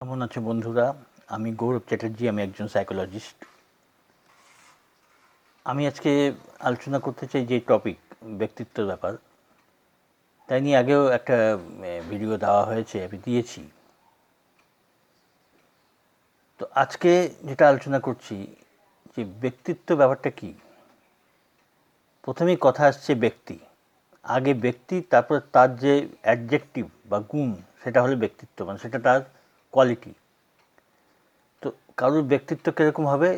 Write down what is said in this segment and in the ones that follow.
কেমন আছো বন্ধুরা? আমি গৌরব চ্যাটার্জি, আমি একজন সাইকোলজিস্ট আমি আজকে আলোচনা করতে চাই যে টপিক ব্যক্তিত্বের ব্যাপার। তাই নিয়ে আগেও একটা ভিডিও দেওয়া হয়েছে, আমি দিয়েছি। তো আজকে যেটা আলোচনা করছি, যে ব্যক্তিত্ব ব্যাপারটা কি? প্রথমেই কথা আসছে ব্যক্তি। আগে ব্যক্তি, তারপর তার যে অ্যাডজেক্টিভ বা গুণ, সেটা হলো ব্যক্তিত্ব মানে সেটা তার কোয়ালিটি তো কারোর ব্যক্তিত্ব কীরকম হবে?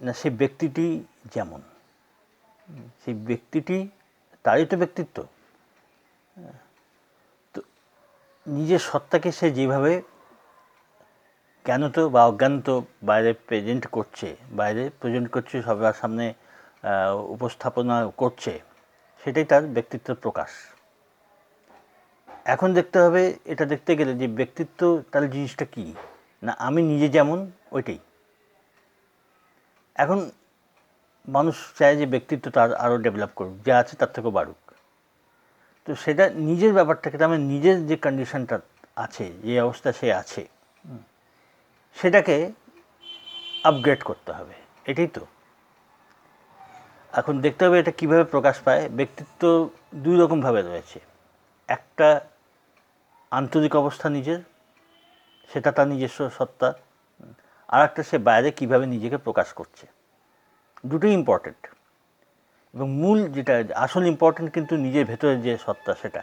না, সেই ব্যক্তিটি যেমন। সেই ব্যক্তিটি, তারই তো ব্যক্তিত্ব। তো নিজের সত্তাকে সে যেভাবে জ্ঞানত বা অজ্ঞানত বাইরে প্রেজেন্ট করছে, বাইরে প্রেজেন্ট করছে, সবার সামনে উপস্থাপনা করছে, সেটাই তার ব্যক্তিত্বের প্রকাশ। এখন দেখতে হবে এটা দেখতে গেলে যে ব্যক্তিত্ব তাহলে জিনিসটা কি? না আমি নিজে যেমন ওইটাই। এখন মানুষ চায় যে ব্যক্তিত্ব তার আরও ডেভেলপ করুক যা আছে তার থেকেও বাড়ুক। তো সেটা নিজের ব্যাপারটাকে তার মানে নিজের যে কন্ডিশনটা আছে যে অবস্থা সে আছে সেটাকে আপগ্রেড করতে হবে এটাই তো। এখন দেখতে হবে এটা কীভাবে প্রকাশ পায় ব্যক্তিত্ব দুই রকমভাবে রয়েছে। একটা আন্তরিক অবস্থা নিজের, সেটা তার নিজস্ব সত্তা। আর একটা সে বাইরে কীভাবে নিজেকে প্রকাশ করছে। দুটোই ইম্পর্টেন্ট এবং মূল যেটা, আসল ইম্পর্টেন্ট কিন্তু নিজের ভেতরে যে সত্তা সেটা।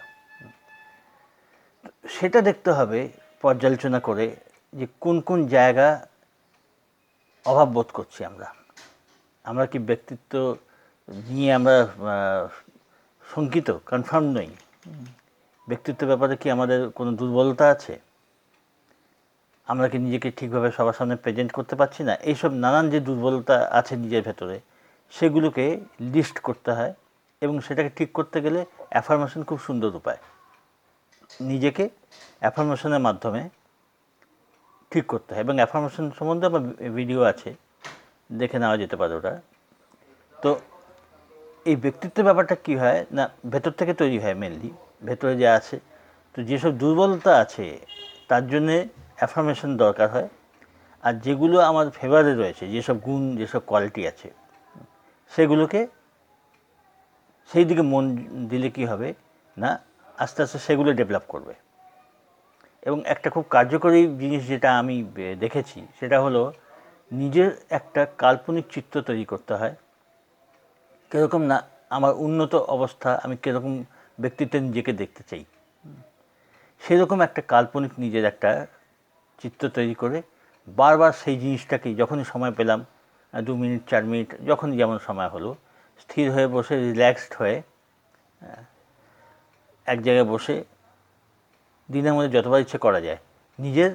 সেটা দেখতে হবে পর্যালোচনা করে যে কোন কোন জায়গা অভাব বোধ করছি আমরা। আমরা কি ব্যক্তিত্ব নিয়ে আমরা শঙ্কিত কনফার্ম নই। ব্যক্তিত্ব ব্যাপারে কি আমাদের কোনো দুর্বলতা আছে? আমরা কি নিজেকে ঠিকভাবে সবার সামনে প্রেজেন্ট করতে পারছি না? এইসব নানান যে দুর্বলতা আছে নিজের ভেতরে, সেগুলোকে লিস্ট করতে হয় এবং সেটাকে ঠিক করতে গেলে অ্যাফার্মেশন খুব সুন্দর উপায়। নিজেকে অ্যাফার্মেশনের মাধ্যমে ঠিক করতে হয় এবং অ্যাফার্মেশন সম্বন্ধে আমার ভিডিও আছে, দেখে নেওয়া যেতে পারে ওটা। তো এই ব্যক্তিত্ব ব্যাপারটা কী হয়? না, ভেতর থেকে তৈরি হয় মেনলি ভেতরে যে আছে, তো যেসব দুর্বলতা আছে, তার জন্যে অ্যাফার্মেশন দরকার হয়। আর যেগুলো আমার ফেভারে রয়েছে, যেসব গুণ, যেসব কোয়ালিটি আছে, সেগুলোকে সেই দিকে মন দিলে কি হবে না, আস্তে আস্তে সেগুলো ডেভেলপ করবে। এবং একটা খুব কার্যকরী জিনিস যেটা আমি দেখেছি, সেটা হলো নিজের একটা কাল্পনিক চিত্র তৈরি করতে হয়। কীরকম না, আমার উন্নত অবস্থা, আমি কীরকম ব্যক্তিত্বে নিজেকে দেখতে চাই। সেরকম একটা কাল্পনিক নিজের একটা চিত্র তৈরি করে বারবার সেই জিনিসটাকে যখনই সময় পেলাম, দু মিনিট, চার মিনিট, যখনই যেমন সময় হলো, স্থির হয়ে বসে রিল্যাক্সড হয়ে এক জায়গায় বসে দিনের মধ্যে যতবার ইচ্ছে করা যায়, নিজের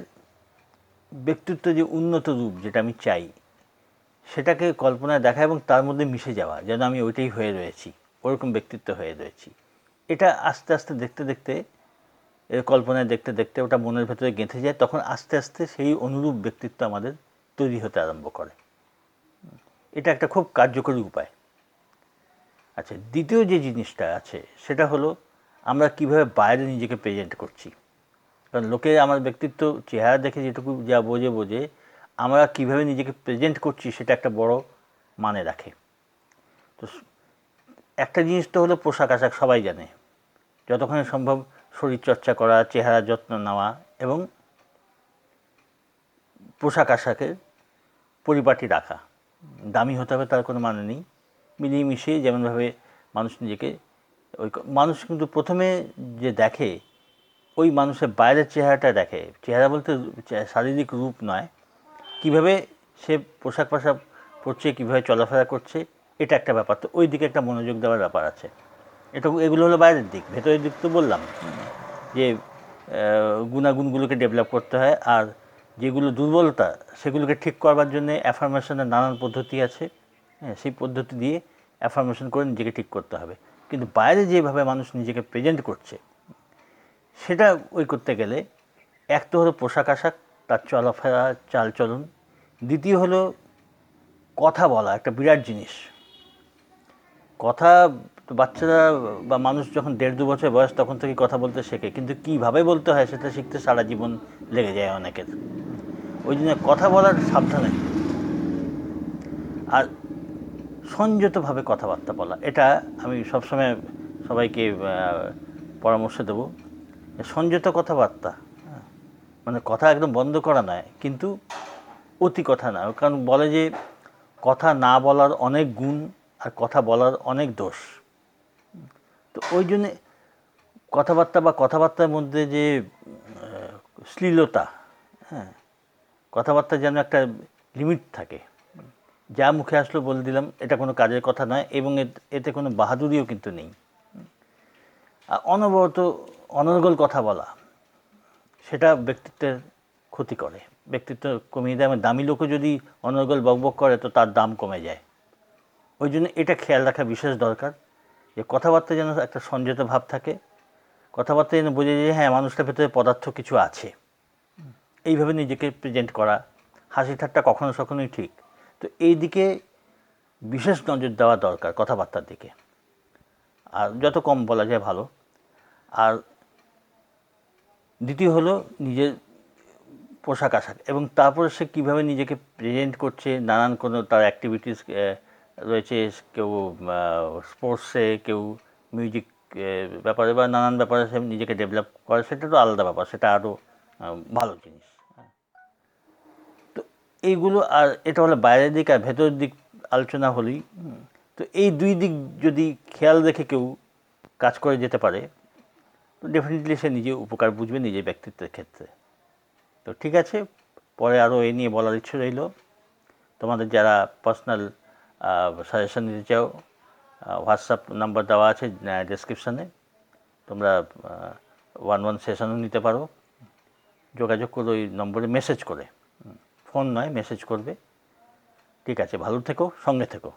ব্যক্তিত্ব যে উন্নত রূপ যেটা আমি চাই, সেটাকে কল্পনায় দেখা এবং তার মধ্যে মিশে যাওয়া, যেন আমি ওইটাই হয়ে রয়েছি, ওরকম ব্যক্তিত্ব হয়ে রয়েছি। এটা আস্তে আস্তে দেখতে দেখতে কল্পনায় দেখতে দেখতে ওটা মনের ভেতরে গেঁথে যায়, তখন আস্তে আস্তে সেই অনুরূপ ব্যক্তিত্ব আমাদের তৈরি হতে আরম্ভ করে। এটা একটা খুব কার্যকরী উপায়। আচ্ছা দ্বিতীয় যে জিনিসটা আছে, সেটা হলো আমরা কীভাবে বাইরে নিজেকে প্রেজেন্ট করছি। কারণ লোকে আমার ব্যক্তিত্ব চেহারা দেখে যেটুকু যা বোঝে বোঝে, আমরা কীভাবে নিজেকে প্রেজেন্ট করছি সেটা একটা বড় মানে রাখে। তো একটা জিনিস তো হলো পোশাক, আশাক সবাই জানে। যতক্ষণ সম্ভব শরীরচর্চা করা চেহারা যত্ন নেওয়া এবং পোশাক আশাকের পরিপাটি রাখা। দামি হতে হবে তার কোনো মানে নেই। মিলিয়ে মিশিয়ে যেমনভাবে মানুষ নিজেকে ওই মানুষ কিন্তু প্রথমে যে দেখে, ওই মানুষের বাইরের চেহারাটা দেখে। চেহারা বলতে শারীরিক রূপ নয়। কীভাবে সে পোশাক পাশাক পরছে, কীভাবে চলাফেরা করছে, এটা একটা ব্যাপার। তো ওই দিকে একটা মনোযোগ দেওয়ার ব্যাপার আছে। এটা এগুলো হলো বাইরের দিক। ভেতরের দিক তো বললাম যে গুণাগুণগুলোকে ডেভেলপ করতে হয় আর যেগুলো দুর্বলতা, সেগুলোকে ঠিক করবার জন্য অ্যাফার্মেশনের নানান পদ্ধতি আছে। হ্যাঁ সেই পদ্ধতি দিয়ে অ্যাফার্মেশন করে নিজেকে ঠিক করতে হবে। কিন্তু বাইরে যেভাবে মানুষ নিজেকে প্রেজেন্ট করছে, সেটা ওই করতে গেলে এক তো হলো পোশাক আশাক, তার চলাফেরা, চালচলন। দ্বিতীয় হলো কথা বলা, একটা বিরাট জিনিস। কথা বাচ্চারা বা মানুষ যখন দেড় দু বছর বয়স, তখন থেকে কথা বলতে শেখে। কিন্তু কীভাবে বলতে হয় সেটা শিখতে সারা জীবন লেগে যায় অনেকের। ওই জন্য কথা বলার সাবধানে আর সংযতভাবে কথাবার্তা বলা। এটা আমি সবসময় সবাইকে পরামর্শ দেবো। সংযত কথাবার্তা হ্যাঁ। মানে কথা একদম বন্ধ করা নয়, কিন্তু অতি কথা না কারণ বলে যে কথা না বলার অনেক গুণ আর কথা বলার অনেক দোষ। তো ওই জন্যে কথাবার্তা বা কথাবার্তার মধ্যে যে শ্লীলতা হ্যাঁ কথাবার্তা যেন একটা লিমিট থাকে। যা মুখে আসলো বলে দিলাম, এটা কোনো কাজের কথা নয়, এবং এত- কোনো বাহাদুরিও কিন্তু নেই। আর অনবরত অনর্গল কথা বলা, সেটা ব্যক্তিত্বের ক্ষতি করে। ব্যক্তিত্ব কমিয়ে দেয়, দামি লোকও যদি অনর্গল বকবক করে, তো তার দাম কমে যায়। ওই জন্য এটা খেয়াল রাখা বিশেষ দরকার। যে কথাবার্তা যেন একটা সংযত ভাব থাকে, কথাবার্তা যেন বোঝা যে হ্যাঁ মানুষটার ভেতরে পদার্থ কিছু আছে। এইভাবে নিজেকে প্রেজেন্ট করা, হাসি ঠাট্টা কখনো সখনোই ঠিক। তো এই দিকে বিশেষ নজর দেওয়া দরকার কথাবার্তার দিকে। আর যত কম বলা যায় ভালো। আর দ্বিতীয় হলো নিজের পোশাক আশাক এবং তারপরে সে কীভাবে নিজেকে প্রেজেন্ট করছে, নানান কোনো তার অ্যাক্টিভিটিস রয়েছে, কেউ স্পোর্টসে কেউ মিউজিক ব্যাপারে বা নানান ব্যাপারে সে নিজেকে ডেভেলপ করে, সেটা তো আলাদা ব্যাপার, সেটা আরও ভালো জিনিস। তো এইগুলো আর এটা হলো বাইরের দিক আর ভেতরের দিক আলোচনা হলেই তো এই দুই দিক যদি খেয়াল রেখে কেউ কাজ করে যেতে পারে, তো ডেফিনেটলি সে নিজে উপকার বুঝবে নিজের ব্যক্তিত্বের ক্ষেত্রে তো ঠিক আছে, পরে আরও এ নিয়ে বলার ইচ্ছে রইল তোমাদের যারা পার্সোনাল সাজেশন দিতে চাও হোয়াটসঅ্যাপ নাম্বার দেওয়া আছে ডিসক্রিপশানে তোমরা ওয়ান ওয়ান সেশনও নিতে পারো। যোগাযোগ করো ওই নম্বরে মেসেজ করে। ফোন নয় মেসেজ করবে। ঠিক আছে, ভালো থেকো, সঙ্গে থেকো।